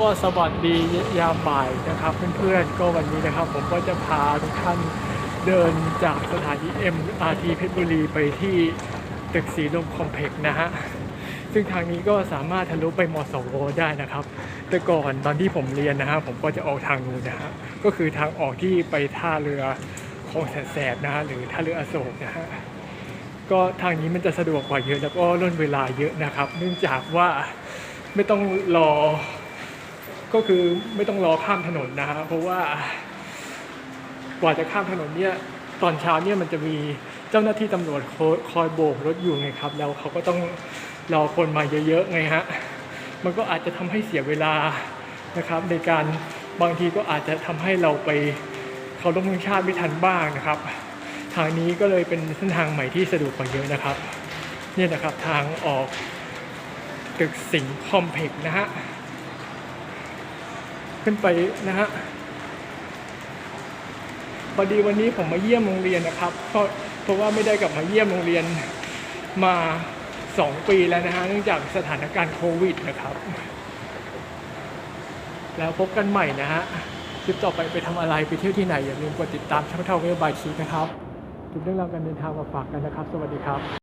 ก็สวัสดียามบ่ายนะครับเพื่อนๆก็วันนี้นะครับ ผมก็จะพาทุกท่านเดินจากสถานี MRT เพชรบุรีไปที่ตึกสีลมคอมเพล็กซ์นะฮะซึ่งทางนี้ก็สามารถทะลุไปมอสวได้นะครับ แต่ก่อนตอนที่ผมเรียนนะฮะผมก็จะออกทางนู้นนะฮะก็คือทางออกที่ไปท่าเรือคลองแสนแสบนะฮะหรือท่าเรืออโศกนะฮะก็ทางนี้มันจะสะดวกกว่าเยอะแล้วก็ล่นเวลาเยอะนะครับ เนื่องจากว่าไม่ต้องรอ ก็คือไม่ต้องรอข้ามถนนนะฮะเพราะว่ากว่าจะข้ามถนนเนี่ยตอนเช้าเนี่ยมันจะมีเจ้าหน้าที่ตำรวจคอยคอยโบกรถอยู่ไงครับ แล้วเขาก็ต้องรอคนมาเยอะๆไงฮะมันก็อาจจะทำให้เสียเวลานะครับ ในการบางทีก็อาจจะทำให้เราไปเขาลงมือชาติไม่ทันบ้างนะครับ ทางนี้ก็เลยเป็นเส้นทางใหม่ที่สะดวกกว่าเยอะนะครับ เนี่ยนะครับทางออกตึกสิงห์คอมเพล็กซ์นะฮะ ขึ้นไปนะฮะพอดีวันนี้ผมมาเยี่ยมโรงเรียนนะครับ เพราะเพราะว่าไม่ได้กลับมาเยี่ยมโรงเรียนมาสองปีแล้วนะฮะเนื่องจากสถานการณ์โควิดนะครับ แล้วพบกันใหม่นะฮะคลิปต่อไปไปทำอะไรไปเที่ยวที่ไหนอย่าลืมกดติดตามช่องเท่าเวลบายชีนะครับทุกเรื่องราวการเดินทางมาฝากกันนะครับ สวัสดีครับ